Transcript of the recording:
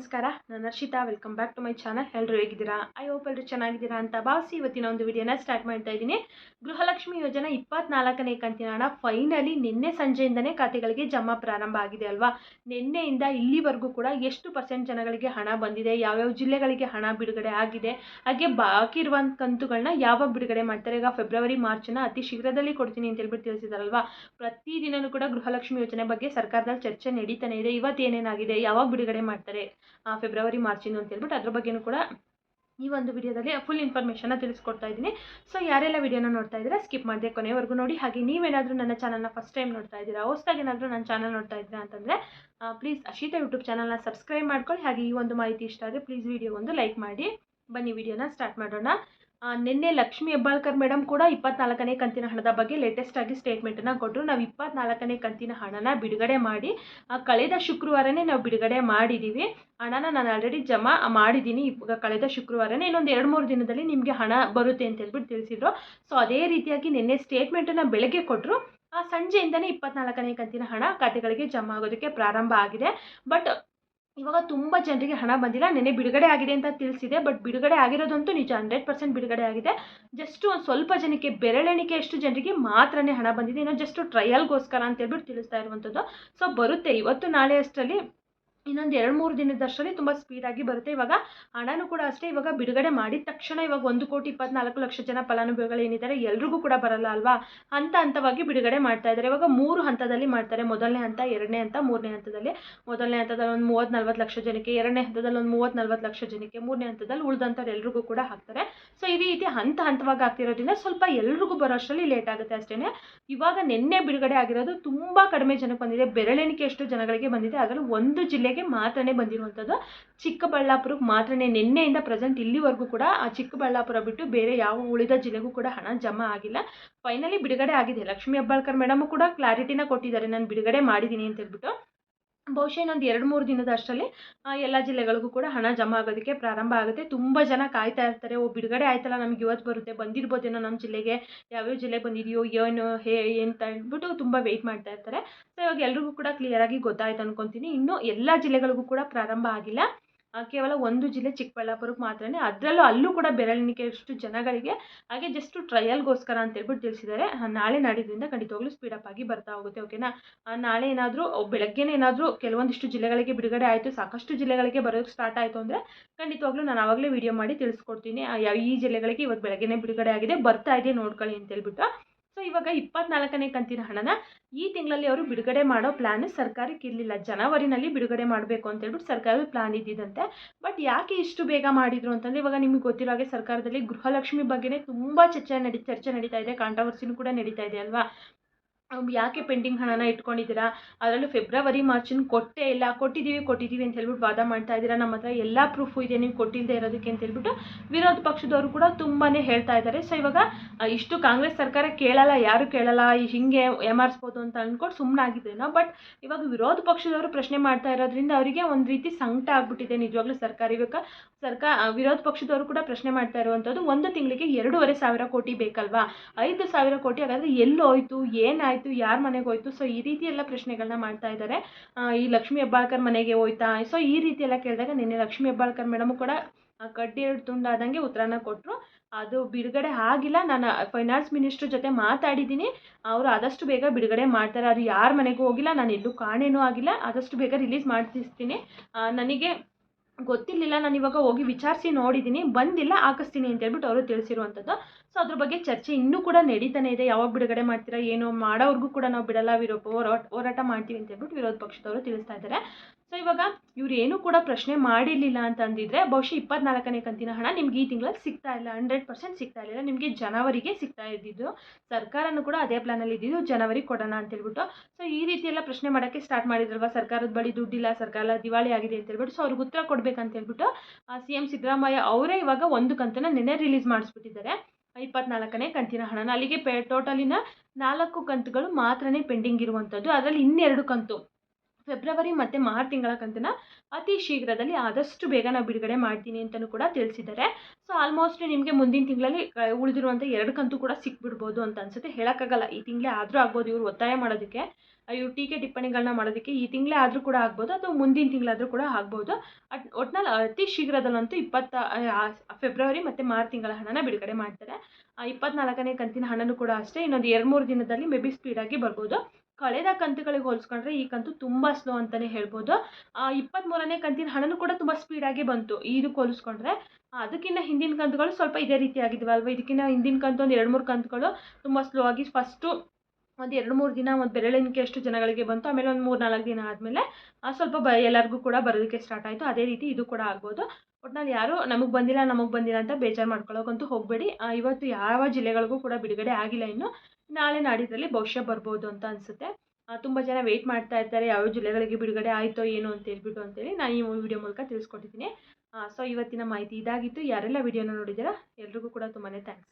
ನಮಸ್ಕಾರ, ನಾನು Harshitha welcome back to my channel ಎಲ್ಲರೂ ಹೇಗಿದ್ದೀರಾ? ಐ ಹೋಪ್ ಎಲ್ಲರೂ ಚೆನ್ನಾಗಿದ್ದೀರಾ ಅಂತ ಭಾವಿಸಿ ಇವತ್ತಿನ ಒಂದು ವಿಡಿಯೋನ ಸ್ಟಾರ್ಟ್ ಮಾಡ್ತಾ ಇದ್ದೀನಿ. ಗೃಹಲಕ್ಷ್ಮಿ ಯೋಜನೆ ಇಪ್ಪತ್ನಾಲ್ಕನೇ ಕಂತಿನ ಹಣ ಫೈನಲಿ ನಿನ್ನೆ ಸಂಜೆಯಿಂದನೇ ಖಾತೆಗಳಿಗೆ ಜಮಾ ಪ್ರಾರಂಭ ಆಗಿದೆ ಅಲ್ವಾ? ನಿನ್ನೆಯಿಂದ ಇಲ್ಲಿವರೆಗೂ ಕೂಡ ಎಷ್ಟು ಪರ್ಸೆಂಟ್ ಜನಗಳಿಗೆ ಹಣ ಬಂದಿದೆ, ಯಾವ್ಯಾವ ಜಿಲ್ಲೆಗಳಿಗೆ ಹಣ ಬಿಡುಗಡೆ ಆಗಿದೆ, ಹಾಗೆ ಬಾಕಿ ಇರುವಂಥ ಕಂತುಗಳನ್ನ ಯಾವಾಗ ಬಿಡುಗಡೆ ಮಾಡ್ತಾರೆ? ಈಗ ಫೆಬ್ರವರಿ ಮಾರ್ಚ್ನ ಅತಿ ಶೀಘ್ರದಲ್ಲಿ ಕೊಡ್ತೀನಿ ಅಂತ ಹೇಳ್ಬಿಟ್ಟು ತಿಳಿಸಿದಾರಲ್ವಾ? ಪ್ರತಿದಿನನೂ ಕೂಡ ಗೃಹಲಕ್ಷ್ಮಿ ಯೋಜನೆ ಬಗ್ಗೆ ಸರ್ಕಾರದಲ್ಲಿ ಚರ್ಚೆ ನಡೀತಾನೆ ಇದೆ. ಇವತ್ತು ಏನೇನಾಗಿದೆ ಯಾವಾಗ ಬಿಡುಗಡೆ ಮಾಡ್ತಾರೆ? ಫೆಬ್ರವರಿ ಮಾರ್ಚಿಂದು ಅಂತ ಹೇಳ್ಬಿಟ್ಟು ಅದ್ರ ಬಗ್ಗೆನೂ ಕೂಡ ಈ ಒಂದು ವಿಡಿಯೋದಲ್ಲಿ ಫುಲ್ ಇನ್ಫಾರ್ಮೇಷನ್ನ ತಿಳಿಸ್ಕೊಡ್ತಾ ಇದ್ದೀನಿ. ಸೊ ಯಾರೆಲ್ಲ ವಿಡಿಯೋನ ನೋಡ್ತಾ ಇದ್ದೀರಾ ಸ್ಕಿಪ್ ಮಾಡಿದೆ ಕೊನೆವರೆಗೂ ನೋಡಿ. ಹಾಗೆ ನೀವೇನಾದರೂ ನನ್ನ ಚಾನಲ್ನ ಫಸ್ಟ್ ಟೈಮ್ ನೋಡ್ತಾ ಇದ್ದೀರಾ ಹೊಸ್ದಾಗಿ ಏನಾದರೂ ನನ್ನ ಚಾನಲ್ ನೋಡ್ತಾ ಇದ್ದೀರಾ ಅಂತಂದರೆ ಪ್ಲೀಸ್ ಅಶಿತಾ ಯೂಟ್ಯೂಬ್ ಚಾನಲ್ನ ಸಬ್ಸ್ಕ್ರೈಬ್ ಮಾಡ್ಕೊಳ್ಳಿ. ಹಾಗೆ ಈ ಒಂದು ಮಾಹಿತಿ ಇಷ್ಟ ಆದರೆ ಪ್ಲೀಸ್ ವಿಡಿಯೋ ಒಂದು ಲೈಕ್ ಮಾಡಿ. ಬನ್ನಿ, ವಿಡಿಯೋನ ಸ್ಟಾರ್ಟ್ ಮಾಡೋಣ. ನಿನ್ನೆ ಲಕ್ಷ್ಮಿ ಹೆಬ್ಬಾಳ್ಕರ್ ಮೇಡಮ್ ಕೂಡ ಇಪ್ಪತ್ನಾಲ್ಕನೇ ಕಂತಿನ ಹಣದ ಬಗ್ಗೆ ಲೇಟೆಸ್ಟ್ ಆಗಿ ಸ್ಟೇಟ್ಮೆಂಟನ್ನು ಕೊಟ್ಟರು ನಾವು ಇಪ್ಪತ್ನಾಲ್ಕನೇ ಕಂತಿನ ಹಣನ ಬಿಡುಗಡೆ ಮಾಡಿ ಕಳೆದ ಶುಕ್ರವಾರನೇ ನಾವು ಬಿಡುಗಡೆ ಮಾಡಿದ್ದೀವಿ ಹಣನ ನಾನು ಆಲ್ರೆಡಿ ಜಮಾ ಮಾಡಿದ್ದೀನಿ ಇವಾಗ ಕಳೆದ ಶುಕ್ರವಾರನೇ ಇನ್ನೊಂದು ಎರಡು ಮೂರು ದಿನದಲ್ಲಿ ನಿಮಗೆ ಹಣ ಬರುತ್ತೆ ಅಂತ ಹೇಳ್ಬಿಟ್ಟು ತಿಳಿಸಿದ್ರು. ಸೊ ಅದೇ ರೀತಿಯಾಗಿ ನಿನ್ನೆ ಸ್ಟೇಟ್ಮೆಂಟನ್ನು ಬೆಳಗ್ಗೆ ಕೊಟ್ಟರು ಆ, ಸಂಜೆಯಿಂದನೇ ಇಪ್ಪತ್ನಾಲ್ಕನೇ ಕಂತಿನ ಹಣ ಖಾತೆಗಳಿಗೆ ಜಮಾ ಆಗೋದಕ್ಕೆ ಪ್ರಾರಂಭ ಆಗಿದೆ. ಬಟ್ ಇವಾಗ ತುಂಬ ಜನರಿಗೆ ಹಣ ಬಂದಿಲ್ಲ ನೆನೆ ಬಿಡುಗಡೆ ಆಗಿದೆ ಅಂತ ತಿಳಿಸಿದೆ ಬಟ್ ಬಿಡುಗಡೆ ಆಗಿರೋದಂತೂ ನಿಜ ಹಂಡ್ರೆಡ್ ಪರ್ಸೆಂಟ್ ಬಿಡುಗಡೆ ಆಗಿದೆ. ಜಸ್ಟ್ ಒಂದು ಸ್ವಲ್ಪ ಜನಕ್ಕೆ ಬೆರಳೆಣಿಕೆಯಷ್ಟು ಜನರಿಗೆ ಮಾತ್ರನೇ ಹಣ ಬಂದಿದೆ. ಏನೋ ಜಸ್ಟ್ ಟ್ರಯಲ್ಗೋಸ್ಕರ ಅಂತ ಹೇಳ್ಬಿಟ್ಟು ತಿಳಿಸ್ತಾ ಇರುವಂಥದ್ದು. ಸೊ ಬರುತ್ತೆ, ಇವತ್ತು ನಾಳೆ ಅಷ್ಟರಲ್ಲಿ ಇನ್ನೊಂದು ಎರಡು ಮೂರು ದಿನದಷ್ಟರಲ್ಲಿ ತುಂಬ ಸ್ಪೀಡಾಗಿ ಬರುತ್ತೆ. ಇವಾಗ ಹಣನೂ ಕೂಡ ಅಷ್ಟೇ, ಇವಾಗ ಬಿಡುಗಡೆ ಮಾಡಿದ ತಕ್ಷಣ ಇವಾಗ ಒಂದು ಕೋಟಿ ಇಪ್ಪತ್ನಾಲ್ಕು ಲಕ್ಷ ಜನ ಫಲಾನುಭವಿಗಳು ಏನಿದ್ದಾರೆ ಎಲ್ರಿಗೂ ಕೂಡ ಬರಲ್ಲ ಅಲ್ವಾ? ಹಂತ ಹಂತವಾಗಿ ಬಿಡುಗಡೆ ಮಾಡ್ತಾ ಇದ್ದಾರೆ ಇವಾಗ ಮೂರು ಹಂತದಲ್ಲಿ ಮಾಡ್ತಾರೆ. ಮೊದಲನೇ ಹಂತ, ಎರಡನೇ ಹಂತ, ಮೂರನೇ ಹಂತದಲ್ಲಿ. ಮೊದಲನೇ ಹಂತದಲ್ಲಿ ಒಂದು ಮೂವತ್ತು ನಲ್ವತ್ತು ಲಕ್ಷ ಜನಕ್ಕೆ, ಎರಡನೇ ಹಂತದಲ್ಲಿ ಒಂದು ಮೂವತ್ತು ನಲ್ವತ್ತು ಲಕ್ಷ ಜನಕ್ಕೆ, ಮೂರನೇ ಹಂತದಲ್ಲಿ ಉಳಿದಂಥವ್ರು ಎಲ್ರಿಗೂ ಕೂಡ ಹಾಕ್ತಾರೆ. ಸೊ ಈ ರೀತಿ ಹಂತ ಹಂತವಾಗಿ ಆಗ್ತಿರೋದ್ರಿಂದ ಸ್ವಲ್ಪ ಎಲ್ರಿಗೂ ಬರೋ ಅಷ್ಟರಲ್ಲಿ ಲೇಟ್ ಆಗುತ್ತೆ ಅಷ್ಟೇ ಇವಾಗ ನಿನ್ನೆ ಬಿಡುಗಡೆ ಆಗಿರೋದು ತುಂಬ ಕಡಿಮೆ ಜನಕ್ಕೆ ಬಂದಿದೆ. ಬೆರಳೆಣಿಕೆ ಎಷ್ಟು ಜನಗಳಿಗೆ ಬಂದಿದೆ. ಅದರಲ್ಲಿ ಒಂದು ಜಿಲ್ಲೆಗೆ ಮಾತ್ರನೇ ಬಂದಿರುವಂಥದ್ದು. ಚಿಕ್ಕಬಳ್ಳಾಪುರಕ್ಕೆ ಮಾತ್ರನೇ ನಿನ್ನೆಯಿಂದ ಪ್ರೆಸೆಂಟ್ ಇಲ್ಲಿವರೆಗೂ ಕೂಡ ಆ ಚಿಕ್ಕಬಳ್ಳಾಪುರ ಬಿಟ್ಟು ಬೇರೆ ಯಾವ ಉಳಿದ ಜಿಲ್ಲೆಗೂ ಕೂಡ ಹಣ ಜಮಾ ಆಗಿಲ್ಲ. ಫೈನಲಿ ಬಿಡುಗಡೆ ಆಗಿದೆ. ಲಕ್ಷ್ಮೀ ಹೆಬ್ಬಾಳ್ಕರ್ ಮೇಡಮು ಕೂಡ ಕ್ಲಾರಿಟಿನ ಕೊಟ್ಟಿದ್ದಾರೆ. ನಾನು ಬಿಡುಗಡೆ ಮಾಡಿದ್ದೀನಿ ಅಂತ ಹೇಳ್ಬಿಟ್ಟು. ಬಹುಶಃ ಇನ್ನೊಂದು ಎರಡು ಮೂರು ದಿನದ ಅಷ್ಟರಲ್ಲಿ ಎಲ್ಲ ಜಿಲ್ಲೆಗಳಿಗೂ ಕೂಡ ಹಣ ಜಮಾ ಆಗೋದಕ್ಕೆ ಪ್ರಾರಂಭ ಆಗುತ್ತೆ. ತುಂಬ ಜನ ಕಾಯ್ತಾ ಇರ್ತಾರೆ, ಓ, ಬಿಡುಗಡೆ ಆಯ್ತಲ್ಲ, ನಮ್ಗೆ ಇವತ್ತು ಬರುತ್ತೆ, ಬಂದಿರ್ಬೋದೇನೋ ನಮ್ಮ ಜಿಲ್ಲೆಗೆ, ಯಾವ್ಯಾವ ಜಿಲ್ಲೆ ಬಂದಿದೆಯೋ, ಏನು, ಹೇ ಅಂತ ಹೇಳ್ಬಿಟ್ಟು ತುಂಬ ವೆಯ್ಟ್ ಮಾಡ್ತಾ ಇರ್ತಾರೆ. ಸೊ ಇವಾಗ ಎಲ್ರಿಗೂ ಕೂಡ ಕ್ಲಿಯರಾಗಿ ಗೊತ್ತಾಯ್ತು ಅನ್ಕೊತೀನಿ. ಇನ್ನೂ ಎಲ್ಲ ಜಿಲ್ಲೆಗಳಿಗೂ ಕೂಡ ಪ್ರಾರಂಭ ಆಗಿಲ್ಲ. ಕೇವಲ ಒಂದು ಜಿಲ್ಲೆ ಚಿಕ್ಕಬಳ್ಳಾಪುರಕ್ಕೆ ಮಾತ್ರನೇ, ಅದರಲ್ಲೂ ಅಲ್ಲೂ ಕೂಡ ಬೆರಳೆಣಿಕೆಯಷ್ಟು ಜನಗಳಿಗೆ ಹಾಗೆ ಜಸ್ಟ್ ಟ್ರಯಲ್ಗೋಸ್ಕರ ಅಂತ ಹೇಳ್ಬಿಟ್ಟು ತಿಳಿಸಿದ್ದಾರೆ. ನಾಳೆ ನಾಡಿದ್ರಿಂದ ಖಂಡಿತವಾಗ್ಲೂ ಸ್ಪೀಡಪ್ ಆಗಿ ಬರ್ತಾ ಹೋಗುತ್ತೆ ಓಕೆನಾ ನಾಳೆ ಏನಾದರೂ ಬೆಳಗ್ಗೆನೇ ಏನಾದರೂ ಕೆಲವೊಂದಿಷ್ಟು ಜಿಲ್ಲೆಗಳಿಗೆ ಬಿಡುಗಡೆ ಆಯಿತು, ಸಾಕಷ್ಟು ಜಿಲ್ಲೆಗಳಿಗೆ ಬರೋಕ್ಕೆ ಸ್ಟಾರ್ಟ್ ಆಯಿತು ಅಂದರೆ ಖಂಡಿತವಾಗ್ಲೂ ನಾನು ಆವಾಗಲೇ ವಿಡಿಯೋ ಮಾಡಿ ತಿಳಿಸ್ಕೊಡ್ತೀನಿ. ಈ ಜಿಲ್ಲೆಗಳಿಗೆ ಇವತ್ತು ಬೆಳಗ್ಗೆನೇ ಬಿಡುಗಡೆ ಆಗಿದೆ, ಬರ್ತಾ ಇದೆ ನೋಡ್ಕೊಳ್ಳಿ ಅಂತ ಹೇಳ್ಬಿಟ್ಟು. ಸೊ ಇವಾಗ ಇಪ್ಪತ್ನಾಲ್ಕನೇ ಕಂತಿನ ಹಣನ ಈ ತಿಂಗಳಲ್ಲಿ ಅವರು ಬಿಡುಗಡೆ ಮಾಡೋ ಪ್ಲ್ಯಾನ್ ಸರ್ಕಾರಕ್ಕೆ ಇರಲಿಲ್ಲ. ಜನವರಿನಲ್ಲಿ ಬಿಡುಗಡೆ ಮಾಡಬೇಕು ಅಂತ ಹೇಳ್ಬಿಟ್ಟು ಸರ್ಕಾರದ ಪ್ಲಾನ್ ಇದ್ದಿದ್ದಂತೆ. ಬಟ್ ಯಾಕೆ ಇಷ್ಟು ಬೇಗ ಮಾಡಿದ್ರು ಅಂತಂದರೆ ಇವಾಗ ನಿಮಗೆ ಗೊತ್ತಿರೋ ಹಾಗೆ ಸರ್ಕಾರದಲ್ಲಿ ಗೃಹಲಕ್ಷ್ಮಿ ಬಗ್ಗೆನೇ ತುಂಬ ಚರ್ಚೆ ನಡಿ, ಚರ್ಚೆ ನಡೀತಾ ಇದೆ. ಕಾಂಟ್ರವರ್ಸಿನೂ ಕೂಡ ನಡೀತಾ ಇದೆ ಅಲ್ವಾ? ಯಾಕೆ ಪೆಂಡಿಂಗ್ ಹಣನ ಇಟ್ಕೊಂಡಿದ್ದೀರಾ? ಅದರಲ್ಲೂ ಫೆಬ್ರವರಿ ಮಾರ್ಚನ್ನು ಕೊಟ್ಟೇ ಇಲ್ಲ. ಕೊಟ್ಟಿದ್ದೀವಿ ಕೊಟ್ಟಿದ್ದೀವಿ ಅಂತ ಹೇಳ್ಬಿಟ್ಟು ವಾದ ಮಾಡ್ತಾ ಇದ್ದೀರಾ? ನಮ್ಮ ಹತ್ರ ಎಲ್ಲ ಪ್ರೂಫು ಇದೆ, ನೀವು ಕೊಟ್ಟಿಲ್ಲದೆ ಇರೋದಕ್ಕೆ ಅಂತ ಹೇಳ್ಬಿಟ್ಟು ವಿರೋಧ ಪಕ್ಷದವರು ಕೂಡ ತುಂಬಾ ಹೇಳ್ತಾ ಇದ್ದಾರೆ. ಸೊ ಇವಾಗ ಇಷ್ಟು ಕಾಂಗ್ರೆಸ್ ಸರ್ಕಾರ ಕೇಳಲ್ಲ, ಯಾರು ಕೇಳಲ್ಲ ಹಿಂಗೆ ಏಮಾರಿಸ್ಬೋದು ಅಂತ ಅಂದ್ಕೊಂಡು ಸುಮ್ಮನಾಗಿದ್ದೇನೋ ಬಟ್ ಇವಾಗ ವಿರೋಧ ಪಕ್ಷದವರು ಪ್ರಶ್ನೆ ಮಾಡ್ತಾ ಇರೋದ್ರಿಂದ ಅವರಿಗೆ ಒಂದು ರೀತಿ ಸಂಕಟ ಆಗ್ಬಿಟ್ಟಿದೆ ನಿಜವಾಗ್ಲೂ ಸರ್ಕಾರ. ಇವಾಗ ಸರ್ಕಾರ ವಿರೋಧ ಪಕ್ಷದವರು ಕೂಡ ಪ್ರಶ್ನೆ ಮಾಡ್ತಾ ಇರುವಂಥದ್ದು ಒಂದು ತಿಂಗಳಿಗೆ ಎರಡೂವರೆ ಸಾವಿರ ಕೋಟಿ ಬೇಕಲ್ವಾ? ಐದು ಸಾವಿರ ಕೋಟಿ, ಹಾಗಾದರೆ ಎಲ್ಲಿ ಹೋಯ್ತು ಏನಾಯಿತು, ಯಾರ ಮನೆಗೆ ಹೋಯ್ತು? ಸೊ ಈ ರೀತಿ ಎಲ್ಲ ಪ್ರಶ್ನೆಗಳನ್ನ ಮಾಡ್ತಾ ಇದ್ದಾರೆ. ಈ ಲಕ್ಷ್ಮಿ ಹೆಬ್ಬಾಳ್ಕರ್ ಮನೆಗೆ ಹೋಯ್ತಾ? ಸೊ ಈ ರೀತಿ ಎಲ್ಲ ಕೇಳಿದಾಗ ನಿನ್ನೆ ಲಕ್ಷ್ಮಿ ಹೆಬ್ಬಾಳ್ಕರ್ ಮೇಡಮ್ ಕೂಡ ಕಡ್ಡಿ ಎರಡು ತುಂಡಾದಂಗೆ ಉತ್ತರನ ಕೊಟ್ಟರು ಅದು ಬಿಡುಗಡೆ ಆಗಿಲ್ಲ. ನಾನು ಫೈನಾನ್ಸ್ ಮಿನಿಸ್ಟ್ರ್ ಜೊತೆ ಮಾತಾಡಿದ್ದೀನಿ. ಅವರು ಆದಷ್ಟು ಬೇಗ ಬಿಡುಗಡೆ ಮಾಡ್ತಾರೆ. ಅವ್ರು ಯಾರ ಮನೆಗೂ ಹೋಗಿಲ್ಲ. ನಾನು ಎಲ್ಲೂ ಕಾಣೇನೂ ಆಗಿಲ್ಲ. ಆದಷ್ಟು ಬೇಗ ರಿಲೀಸ್ ಮಾಡ್ತಿಸ್ತೀನಿ. ನನಗೆ ಗೊತ್ತಿರಲಿಲ್ಲ. ನಾನು ಇವಾಗ ಹೋಗಿ ವಿಚಾರಿಸಿ ನೋಡಿದ್ದೀನಿ ಬಂದಿಲ್ಲ, ಹಾಕಿಸ್ತೀನಿ ಅಂತ ಹೇಳ್ಬಿಟ್ಟು ಅವರು ತಿಳಿಸಿರುವಂಥದ್ದು. ಸೊ ಅದ್ರ ಬಗ್ಗೆ ಚರ್ಚೆ ಇನ್ನೂ ಕೂಡ ನಡೀತಾನೆ ಇದೆ. ಯಾವಾಗ ಬಿಡುಗಡೆ ಮಾಡ್ತೀರಾ, ಏನು ಮಾಡೋವ್ರಿಗೂ ಕೂಡ ನಾವು ಬಿಡಲ್ಲ. ವಿರೋಧ ಹೋರಾಟ ಹೋರಾಟ ಮಾಡ್ತೀವಿ ಅಂತ ಹೇಳ್ಬಿಟ್ಟು ವಿರೋಧ ಪಕ್ಷದವರು ತಿಳಿಸ್ತಾ ಇದ್ದಾರೆ. ಸೊ ಇವಾಗ ಇವ್ರು ಏನೂ ಕೂಡ ಪ್ರಶ್ನೆ ಮಾಡಿರಲಿಲ್ಲ ಅಂತ ಅಂದಿದ್ರೆ ಬಹುಶಃ ಇಪ್ಪತ್ನಾಲ್ಕನೇ ಕಂತಿನ ಹಣ ನಿಮ್ಗೆ ಈ ತಿಂಗಳಲ್ಲಿ ಸಿಗ್ತಾ ಇಲ್ಲ ಹಂಡ್ರೆಡ್ ಪರ್ಸೆಂಟ್ ಸಿಗ್ತಾ ಇರಲಿಲ್ಲ ನಿಮಗೆ ಜನವರಿಗೆ ಸಿಗ್ತಾ ಇದ್ದಿದ್ದು, ಸರ್ಕಾರನೂ ಕೂಡ ಅದೇ ಪ್ಲಾನಲ್ಲಿ ಇದ್ದಿದ್ದು ಜನವರಿ ಕೊಡೋಣ ಅಂತ ಹೇಳ್ಬಿಟ್ಟು ಸೊ ಈ ರೀತಿ ಎಲ್ಲ ಪ್ರಶ್ನೆ ಮಾಡೋಕ್ಕೆ ಸ್ಟಾರ್ಟ್ ಮಾಡಿದ್ರಲ್ವ? ಸರ್ಕಾರದ ಬಳಿ ದುಡ್ಡಿಲ್ಲ ಸರ್ಕಾರ ದಿವಾಳಿ ಆಗಿದೆ ಅಂತ ಹೇಳ್ಬಿಟ್ಟು ಸೊ ಅವ್ರಿಗೆ ಉತ್ತರ ಕೊಡ್ಬೇಕಂತ ಹೇಳ್ಬಿಟ್ಟು ಸಿ ಎಂ ಸಿದ್ದರಾಮಯ್ಯ ಅವರೇ ಇವಾಗ ಒಂದು ಕಂತನ್ನು ನಿನ್ನೆ ರಿಲೀಸ್ ಮಾಡಿಸ್ಬಿಟ್ಟಿದ್ದಾರೆ. ಇಪ್ಪತ್ನಾಲ್ಕನೇ ಕಂತಿನ ಹಣನ. ಅಲ್ಲಿಗೆ ಪೇ ಟೋಟಲಿನ ನಾಲ್ಕು ಕಂತುಗಳು ಮಾತ್ರನೇ ಪೆಂಡಿಂಗ್ ಇರುವಂಥದ್ದು ಅದರಲ್ಲಿ ಇನ್ನೆರಡು ಕಂತು. ಫೆಬ್ರವರಿ ಮತ್ತು ಮಾರ್ಚ್ ತಿಂಗಳ ಕಂತನ್ನ ಅತಿ ಶೀಘ್ರದಲ್ಲಿ ಆದಷ್ಟು ಬೇಗ ನಾವು ಬಿಡುಗಡೆ ಮಾಡ್ತೀನಿ ಅಂತಲೂ ಕೂಡ ತಿಳಿಸಿದ್ದಾರೆ. ಸೊ ಆಲ್ಮೋಸ್ಟ್ ನಿಮಗೆ ಮುಂದಿನ ತಿಂಗಳಲ್ಲಿ ಉಳಿದಿರುವಂಥ ಎರಡು ಕಂತು ಕೂಡ ಸಿಕ್ಬಿಡ್ಬೋದು ಅಂತ ಅನ್ಸುತ್ತೆ. ಹೇಳೋಕ್ಕಾಗಲ್ಲ, ಈ ತಿಂಗಳೇ ಆದರೂ ಆಗ್ಬೋದು, ಇವರು ಒತ್ತಾಯ ಮಾಡೋದಕ್ಕೆ ಇವ್ರು ಟೀಕೆ ಟಿಪ್ಪಣಿಗಳನ್ನ ಮಾಡೋದಕ್ಕೆ ಈ ತಿಂಗಳೇ ಆದರೂ ಕೂಡ ಆಗ್ಬೋದು, ಅಥವಾ ಮುಂದಿನ ತಿಂಗಳಾದರೂ ಕೂಡ ಆಗ್ಬೋದು. ಅಟ್, ಒಟ್ನಲ್ಲಿ ಅತಿ ಶೀಘ್ರದಲ್ಲಂತೂ ಇಪ್ಪತ್ತ ಫೆಬ್ರವರಿ ಮತ್ತು ಮಾರ್ಚ್ ತಿಂಗಳ ಹಣನ ಬಿಡುಗಡೆ ಮಾಡ್ತಾರೆ. ಇಪ್ಪತ್ನಾಲ್ಕನೇ ಕಂತಿನ ಹಣನೂ ಕೂಡ ಅಷ್ಟೇ, ಇನ್ನೊಂದು ಎರಡು ಮೂರು ದಿನದಲ್ಲಿ ಮೇ ಬಿ ಸ್ಪೀಡಾಗಿ ಬರ್ಬೋದು. ಕಳೆದ ಕಂತುಗಳಿಗೆ ಹೋಲಿಸ್ಕೊಂಡ್ರೆ ಈ ಕಂತು ತುಂಬ ಸ್ಲೋ ಅಂತಲೇ ಹೇಳ್ಬೋದು. ಇಪ್ಪತ್ತ್ಮೂರನೇ ಕಂತಿನ ಹಣನೂ ಕೂಡ ತುಂಬ ಸ್ಪೀಡಾಗಿ ಬಂತು. ಇದಕ್ಕೆ ಹೋಲಿಸ್ಕೊಂಡ್ರೆ ಅದಕ್ಕಿಂತ ಹಿಂದಿನ ಕಂತುಗಳು ಸ್ವಲ್ಪ ಇದೇ ರೀತಿ ಆಗಿದ್ವಲ್ವ ಇದಕ್ಕಿಂತ ಹಿಂದಿನ ಕಂತು ಒಂದು ಎರಡು ಮೂರು ಕಂತುಗಳು ತುಂಬ ಸ್ಲೋ ಆಗಿ ಫಸ್ಟು ಒಂದು ಎರಡು ಮೂರು ದಿನ ಒಂದು ಬೆರಳೆಣಿಕೆ ಅಷ್ಟು ಜನಗಳಿಗೆ ಬಂತು. ಆಮೇಲೆ ಒಂದು ಮೂರು ನಾಲ್ಕು ದಿನ ಆದಮೇಲೆ ಸ್ವಲ್ಪ ಬ, ಎಲ್ಲರಿಗೂ ಕೂಡ ಬರೋದಕ್ಕೆ ಸ್ಟಾರ್ಟ್ ಆಯಿತು. ಅದೇ ರೀತಿ ಇದು ಕೂಡ ಆಗ್ಬೋದು. ಒಟ್ನಲ್ಲಿ ಯಾರು ನಮಗೆ ಬಂದಿಲ್ಲ ನಮಗೆ ಬಂದಿಲ್ಲ ಅಂತ ಬೇಜಾರು ಮಾಡ್ಕೊಳ್ಳೋಕ್ಕಂತೂ ಹೋಗಬೇಡಿ. ಇವತ್ತು ಯಾವ ಜಿಲ್ಲೆಗಳಿಗೂ ಕೂಡ ಬಿಡುಗಡೆ ಆಗಿಲ್ಲ ಇನ್ನು. ನಾಳೆ ನಾಡಿದ್ರಲ್ಲಿ ಬಹುಶಃ ಬರ್ಬೋದು ಅಂತ ಅನಿಸುತ್ತೆ. ತುಂಬ ಜನ ವೆಯ್ಟ್ ಮಾಡ್ತಾ ಇರ್ತಾರೆ ಯಾವ ಜಿಲ್ಲೆಗಳಿಗೆ ಬಿಡುಗಡೆ ಆಯಿತೋ ಏನು ಅಂತ ಹೇಳ್ಬಿಟ್ಟು ಅಂತೇಳಿ ನಾನು ಈ ವಿಡಿಯೋ ಮೂಲಕ ತಿಳಿಸ್ಕೊಟ್ಟಿದ್ದೀನಿ. ಸೊ ಇವತ್ತಿನ ಮಾಹಿತಿ ಇದಾಗಿತ್ತು. ಯಾರೆಲ್ಲ ವಿಡಿಯೋನ ನೋಡಿದ್ದೀರಾ? ಎಲ್ರಿಗೂ ಕೂಡ ತುಂಬಾ ಥ್ಯಾಂಕ್ಸ್